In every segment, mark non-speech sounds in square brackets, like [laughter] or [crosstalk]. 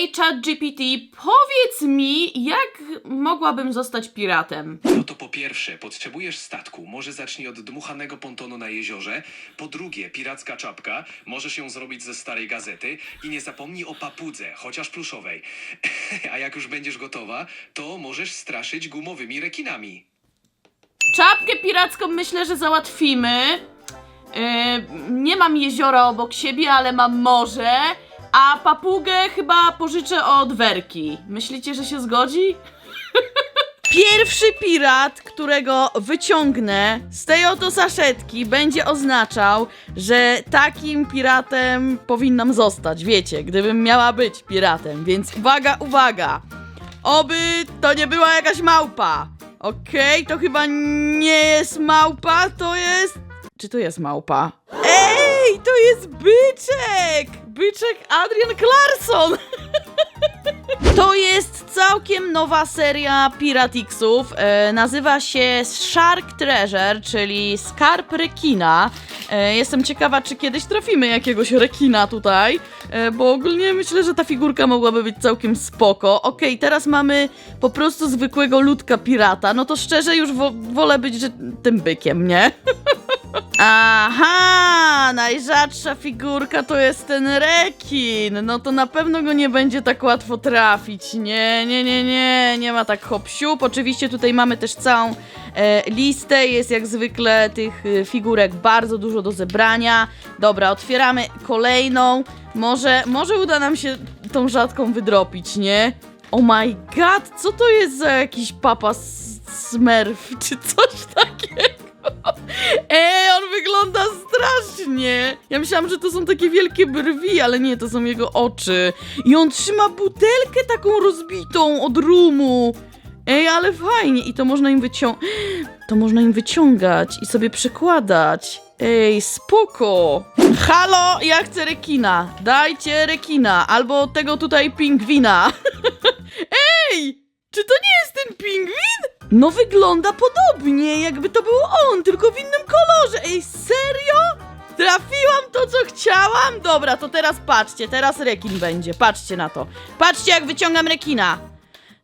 Ej, ChatGPT, powiedz mi, jak mogłabym zostać piratem? No to po pierwsze, potrzebujesz statku. Może zacznij od dmuchanego pontonu na jeziorze. Po drugie, piracka czapka. Możesz ją zrobić ze starej gazety. I nie zapomnij o papudze, chociaż pluszowej. [laughs] A jak już będziesz gotowa, to możesz straszyć gumowymi rekinami. Czapkę piracką myślę, że załatwimy. Yy, nie mam jeziora obok siebie, ale mam morze. A papugę chyba pożyczę od Werki. Myślicie, że się zgodzi? [laughs] Pierwszy pirat, którego wyciągnę z tej oto saszetki, będzie oznaczał, że takim piratem powinnam zostać. Wiecie, gdybym miała być piratem. Więc uwaga, uwaga! Oby to nie była jakaś małpa. Okej, to chyba nie jest małpa, to jest. Czy to jest małpa? Ej, to jest byczek! Byczek Adrian Clarkson! [laughs] To jest całkiem nowa seria Piratixów. E, nazywa się Shark Treasure, czyli skarb rekina. E, jestem ciekawa, czy kiedyś trafimy jakiegoś rekina tutaj, e, bo ogólnie myślę, że ta figurka mogłaby być całkiem spoko. Okej, teraz mamy po prostu zwykłego ludka pirata. No to szczerze już wo wolę być że tym bykiem, nie? [laughs] Aha, najrzadsza figurka to jest ten rekin. No to na pewno go nie będzie tak łatwo trafić. Nie, nie, nie, nie, nie ma tak hop. Oczywiście tutaj mamy też całą e, listę. Jest jak zwykle tych e, figurek bardzo dużo do zebrania. Dobra, otwieramy kolejną. Może, może uda nam się tą rzadką wydropić, nie? Oh my god, co to jest za jakiś papa s- smurf, czy coś takiego? [laughs] Ej, on wygląda strasznie! Ja myślałam, że to są takie wielkie brwi, ale nie, to są jego oczy. I on trzyma butelkę taką rozbitą od rumu. Ej, ale fajnie. I to można im wycią... [gasps] To można im wyciągać i sobie przekładać. Ej, spoko! Halo, ja chcę rekina. Dajcie rekina. Albo tego tutaj pingwina. [laughs] Ej! Czy to nie jest ten pingwin? No wygląda podobnie, jakby to był on, tylko w innym kolorze. Ej, serio? Trafiłam to, co chciałam? Dobra, to teraz patrzcie, teraz rekin będzie. Patrzcie na to. Patrzcie, jak wyciągam rekina.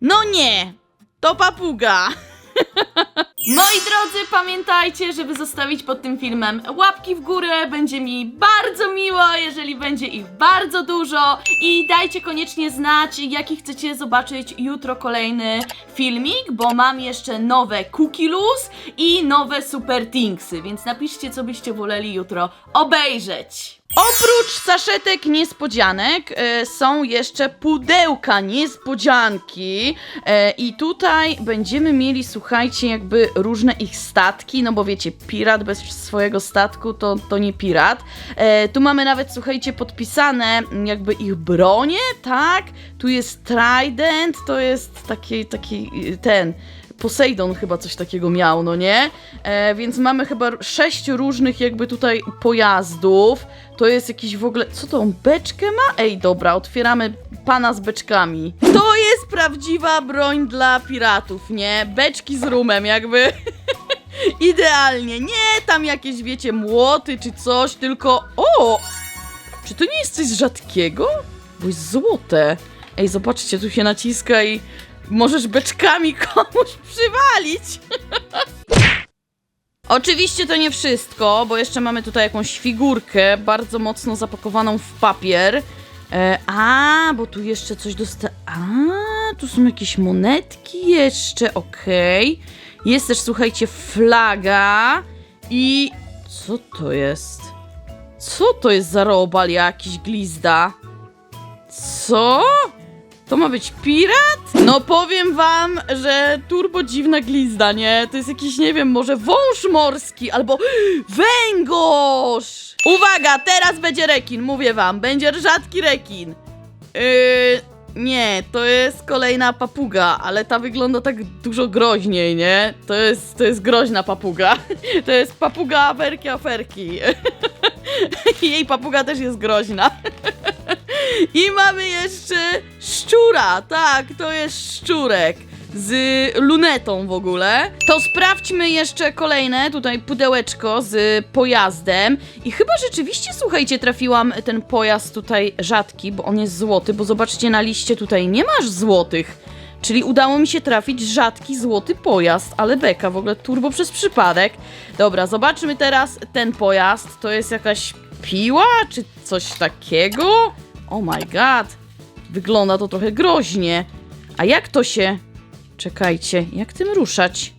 No nie, to papuga. [laughs] Moi drodzy, pamiętajcie, żeby zostawić pod tym filmem łapki w górę. Będzie mi bardzo miło, jeżeli będzie ich bardzo dużo. I dajcie koniecznie znać, jaki chcecie zobaczyć jutro kolejny filmik, bo mam jeszcze nowe Cookie Loose i nowe Super Thingsy, więc napiszcie, co byście woleli jutro obejrzeć. Oprócz saszetek niespodzianek e, są jeszcze pudełka niespodzianki e, i tutaj będziemy mieli, słuchajcie, jakby różne ich statki, no bo wiecie, pirat bez swojego statku to, to nie pirat. E, tu mamy nawet, słuchajcie, podpisane jakby ich bronie, tak? Tu jest trident, to jest taki, taki ten... Poseidon chyba coś takiego miał, no nie? E, więc mamy chyba sześć różnych jakby tutaj pojazdów. To jest jakiś w ogóle... Co to beczkę ma? Ej, dobra, otwieramy pana z beczkami. To jest prawdziwa broń dla piratów, nie? Beczki z rumem jakby. [laughs] Idealnie. Nie tam jakieś, wiecie, młoty czy coś, tylko... O! Czy to nie jest coś rzadkiego? Bo jest złote. Ej, zobaczcie, tu się naciska i możesz beczkami komuś [laughs] przywalić. [laughs] Oczywiście to nie wszystko, bo jeszcze mamy tutaj jakąś figurkę bardzo mocno zapakowaną w papier. E, a, bo tu jeszcze coś dosta... A, tu są jakieś monetki jeszcze, okej. Jest też, słuchajcie, flaga i... Co to jest? Co to jest za robal jakiś glizda? Co? To ma być pirat? No powiem wam, że turbo dziwna glizda, nie? To jest jakiś, nie wiem, może wąż morski albo [gasps] węgorz! Uwaga, teraz będzie rekin, mówię wam, będzie rzadki rekin. Yy, nie, to jest kolejna papuga, ale ta wygląda tak dużo groźniej, nie? To jest, to jest groźna papuga. [laughs] To jest papuga aferki aferki. [laughs] Jej papuga też jest groźna. [laughs] I mamy jeszcze szczura, tak, to jest szczurek. z lunetą w ogóle. To sprawdźmy jeszcze kolejne tutaj pudełeczko z pojazdem. I chyba rzeczywiście, słuchajcie, trafiłam ten pojazd tutaj rzadki, bo on jest złoty, bo zobaczcie na liście tutaj nie masz złotych. Czyli udało mi się trafić rzadki złoty pojazd, ale beka, w ogóle turbo przez przypadek. Dobra, zobaczmy teraz ten pojazd. To jest jakaś piła, czy coś takiego? Oh my god, wygląda to trochę groźnie. A jak to się... Czekajcie, jak tym ruszać?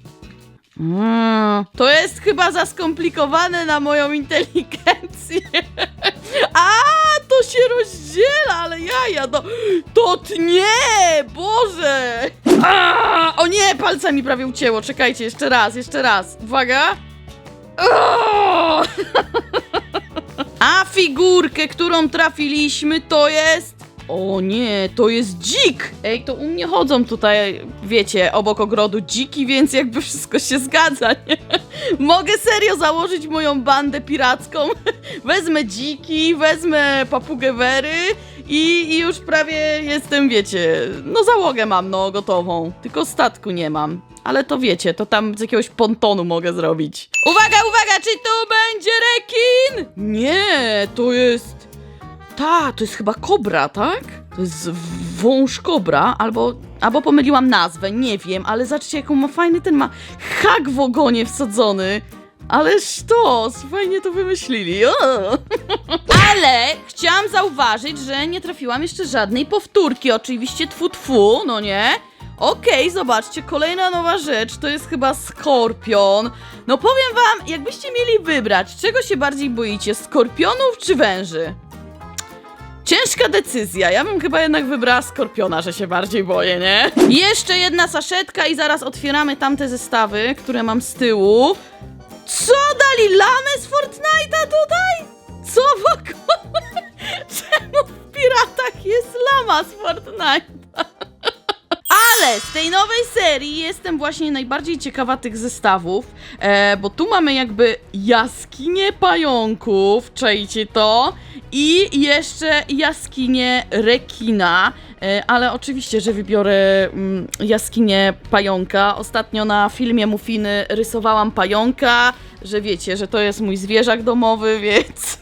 Mm, to jest chyba za skomplikowane na moją inteligencję. [laughs] A, to się rozdziela, ale jaja, no, to tnie, Boże! A, o nie, palca mi prawie ucięło, czekajcie, jeszcze raz, jeszcze raz, uwaga. O! [laughs] A figurkę, którą trafiliśmy, to jest... O nie, to jest dzik! Ej, to u mnie chodzą tutaj, wiecie, obok ogrodu dziki, więc jakby wszystko się zgadza, nie? [laughs] Mogę serio założyć moją bandę piracką. [laughs] Wezmę dziki, wezmę papugę Wery i, i już prawie jestem, wiecie, no załogę mam, no gotową. Tylko statku nie mam. Ale to wiecie, to tam z jakiegoś pontonu mogę zrobić. Uwaga, uwaga, czy tu będzie rekin? Nie, to jest... Ta, to jest chyba kobra, tak? To jest wąż kobra, albo, albo pomyliłam nazwę, nie wiem, ale zobaczcie, jaką ma fajny ten ma hak w ogonie wsadzony. Ale sztos, fajnie to wymyślili. O! Ale chciałam zauważyć, że nie trafiłam jeszcze żadnej powtórki. Oczywiście tfu tfu, no nie? Okej, zobaczcie, kolejna nowa rzecz, to jest chyba skorpion. No powiem wam, jakbyście mieli wybrać, czego się bardziej boicie, skorpionów czy węży? Ciężka decyzja. Ja bym chyba jednak wybrała skorpiona, że się bardziej boję, nie? Jeszcze jedna saszetka i zaraz otwieramy tamte zestawy, które mam z tyłu. Co dali lamę z Fortnite'a tutaj? Co w ogóle? [laughs] Czemu w piratach jest lama z Fortnite'a? Ale z tej nowej serii jestem właśnie najbardziej ciekawa tych zestawów, e, bo tu mamy jakby jaskinie pająków, czajcie to, i jeszcze jaskinię rekina, e, ale oczywiście, że wybiorę mm, jaskinię pająka. Ostatnio na filmie Mufiny rysowałam pająka, że wiecie, że to jest mój zwierzak domowy, [laughs] więc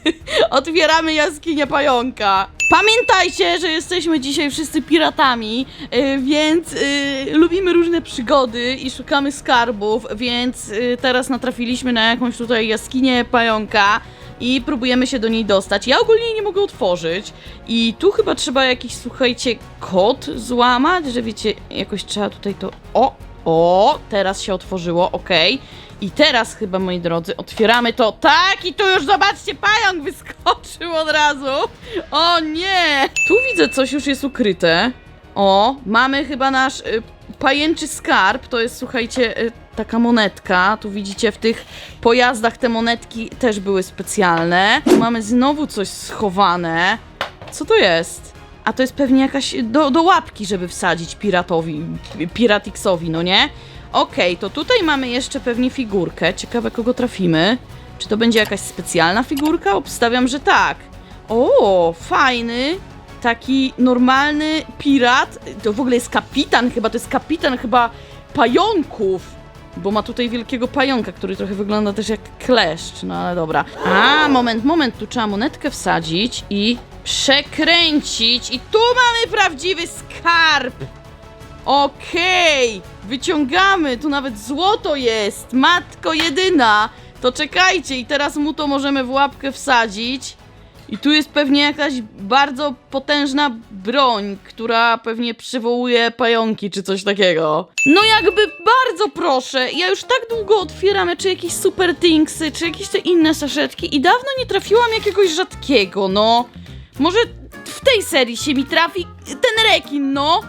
otwieramy jaskinię pająka. Pamiętajcie, że jesteśmy dzisiaj wszyscy piratami, y, więc y, lubimy różne przygody i szukamy skarbów, więc y, teraz natrafiliśmy na jakąś tutaj jaskinię pająka i próbujemy się do niej dostać. Ja ogólnie nie mogę otworzyć i tu chyba trzeba jakiś, słuchajcie, kod złamać, że wiecie, jakoś trzeba tutaj to... O! O! Teraz się otworzyło, okej. I teraz chyba, moi drodzy, otwieramy to. Tak, i tu już zobaczcie, pająk wyskoczył od razu. O nie! Tu widzę, coś już jest ukryte. O, mamy chyba nasz y, pajęczy skarb. To jest, słuchajcie, y, taka monetka. Tu widzicie, w tych pojazdach te monetki też były specjalne. Tu mamy znowu coś schowane. Co to jest? A to jest pewnie jakaś do, do łapki, żeby wsadzić piratowi, piratixowi, no nie? Okej, to tutaj mamy jeszcze pewnie figurkę. Ciekawe, kogo trafimy. Czy to będzie jakaś specjalna figurka? Obstawiam, że tak. O, fajny, taki normalny pirat. To w ogóle jest kapitan chyba, to jest kapitan chyba pająków. Bo ma tutaj wielkiego pająka, który trochę wygląda też jak kleszcz, no ale dobra. A, moment, moment, tu trzeba monetkę wsadzić i przekręcić. I tu mamy prawdziwy skarb! Okej, wyciągamy, tu nawet złoto jest, matko jedyna. To czekajcie i teraz mu to możemy w łapkę wsadzić. I tu jest pewnie jakaś bardzo potężna broń, która pewnie przywołuje pająki czy coś takiego. No jakby bardzo proszę, ja już tak długo otwieram, czy jakieś super thingsy, czy jakieś te inne saszetki i dawno nie trafiłam jakiegoś rzadkiego, no. Może w tej serii się mi trafi ten rekin, no.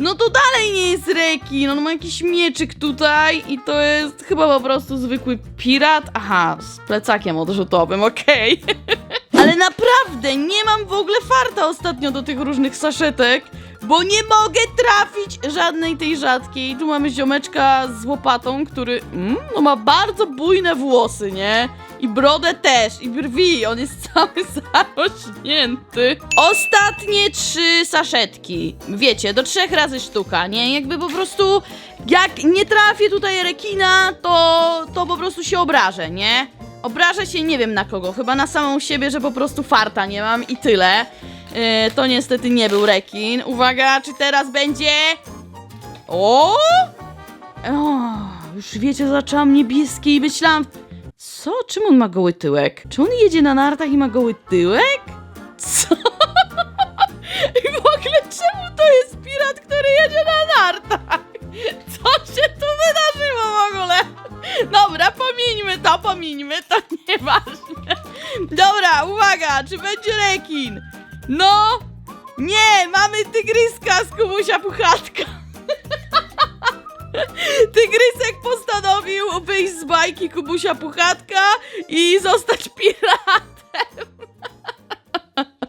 No to dalej nie jest rekin, on ma jakiś mieczyk tutaj i to jest chyba po prostu zwykły pirat. Aha, z plecakiem odrzutowym, okej. [laughs] Ale naprawdę nie mam w ogóle farta ostatnio do tych różnych saszetek, bo nie mogę trafić żadnej tej rzadkiej. Tu mamy ziomeczka z łopatą, który mm, no ma bardzo bujne włosy, nie? I brodę też, i brwi, on jest [laughs] cały zarośnięty. Ostatnie trzy saszetki. Wiecie, do trzech razy sztuka, nie? Jakby po prostu, jak nie trafię tutaj rekina, to, to po prostu się obrażę, nie? Obrażę się nie wiem na kogo, chyba na samą siebie, że po prostu farta nie mam i tyle. Yy, to niestety nie był rekin. Uwaga, czy teraz będzie... O! o! Już wiecie, zaczęłam niebieski i myślałam... Co? Czym on ma goły tyłek? Czy on jedzie na nartach i ma goły tyłek? Co? [laughs] I w ogóle czemu to jest pirat, który jedzie na nartach? Co się tu wydarzyło w ogóle? Dobra, pomińmy to, pomińmy to, nieważne. Dobra, uwaga, czy będzie rekin? No! Nie, mamy tygryska z Kubusia Puchatka. Tygrysek postanowił wyjść z bajki Kubusia Puchatka i zostać piratem.